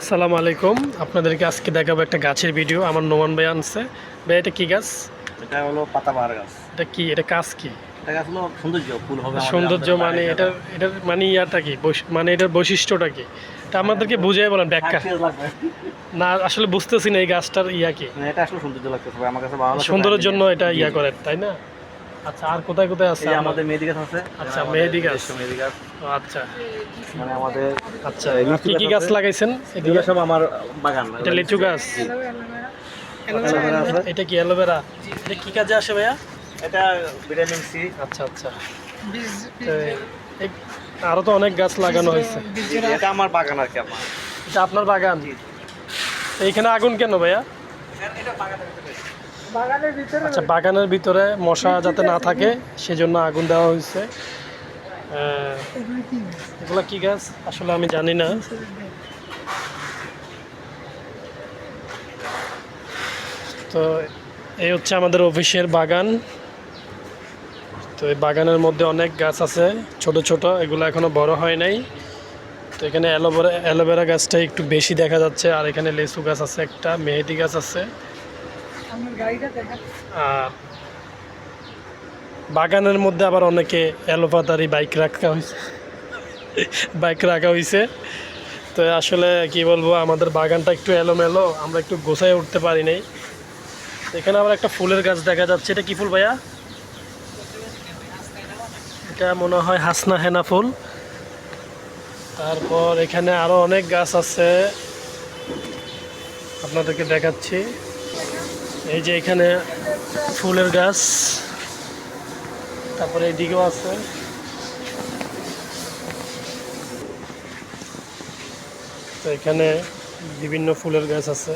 আসসালামু আলাইকুম। আপনাদেরকে আজকে দেখাবো একটা গাছের ভিডিও। আমার নোমান ভাই আনছে। ভাই এটা কি গাছ? এটা হলো পাতাবাহার গাছ। এটা কি? এটা কাজ কি? সৌন্দর্য ফুল হবে সৌন্দর্য মানে এটা এটার মানে ইয়াটা কি? মানে এটার বৈশিষ্ট্যটা কি? এটা আমাদেরকে বুঝিয়ে বলেন ব্যাখ্যা। না আসলে বুঝতেছি না এই গাছটার ইয়া কি। এটা আসলে সৌন্দর্য লাগতেছে আমার কাছে ভালো তাই জন্য এটা ইয়া করে তাই না? আচ্ছা আর কোথায় কোথায় আছে আমাদের মেহেদি গাছ আছে। আচ্ছা, মেহেদি গাছ। মেহেদি গাছ। আচ্ছা। মানে আমাদের আচ্ছা কি কি গাছ লাগাইছেন এগুলো সব আমার বাগান। এটা লিচু গাছ। এটা কি অ্যালোভেরা এটা কি কাজে আসে ভাইয়া? এটা ভিটামিন সি। আচ্ছা আচ্ছা। এই- আরও তো অনেক গাছ লাগানো হয়েছে। এটা আমার বাগান আর কি আমার। এটা আপনার বাগান? এইখানে আগুন কেন ভাইয়া? আচ্ছা বাগানের ভিতরে মশা যাতে না থাকে সেজন্য আগুন দেওয়া হয়েছে। এগুলা কি গাছ? আসলে আমি জানি না। তো এই হচ্ছে আমাদের অফিসের বাগান। তো এই বাগানের মধ্যে অনেক গাছ আছে ছোট ছোট এগুলো এখনও বড় হয় নাই। তো এখানে অ্যালোভেরা অ্যালোভেরা গাছটা একটু বেশি দেখা যাচ্ছে আর এখানে লেসু গাছ আছে একটা মেহেদি গাছ আছে। বাগানের মধ্যে আবার অনেকে অ্যালোপাতারি বাইক রাখা হয়েছে বাইক রাখা হয়েছে তো আসলে কি বলব, আমাদের বাগানটা একটু এলোমেলো, আমরা একটু গোছায় উঠতে পারি নাই। এখানে আবার একটা ফুলের গাছ দেখা যাচ্ছে। এটা কি ফুল ভাইয়া? এটা মনে হয় হাসনা হেনা ফুল। তারপর এখানে আরও অনেক গাছ আছে। আপনাদেরকে দেখাচ্ছি। এই যে এখানে ফুলের গাছ, তারপরে এদিকেও আছে তো এখানে বিভিন্ন ফুলের গাছ আছে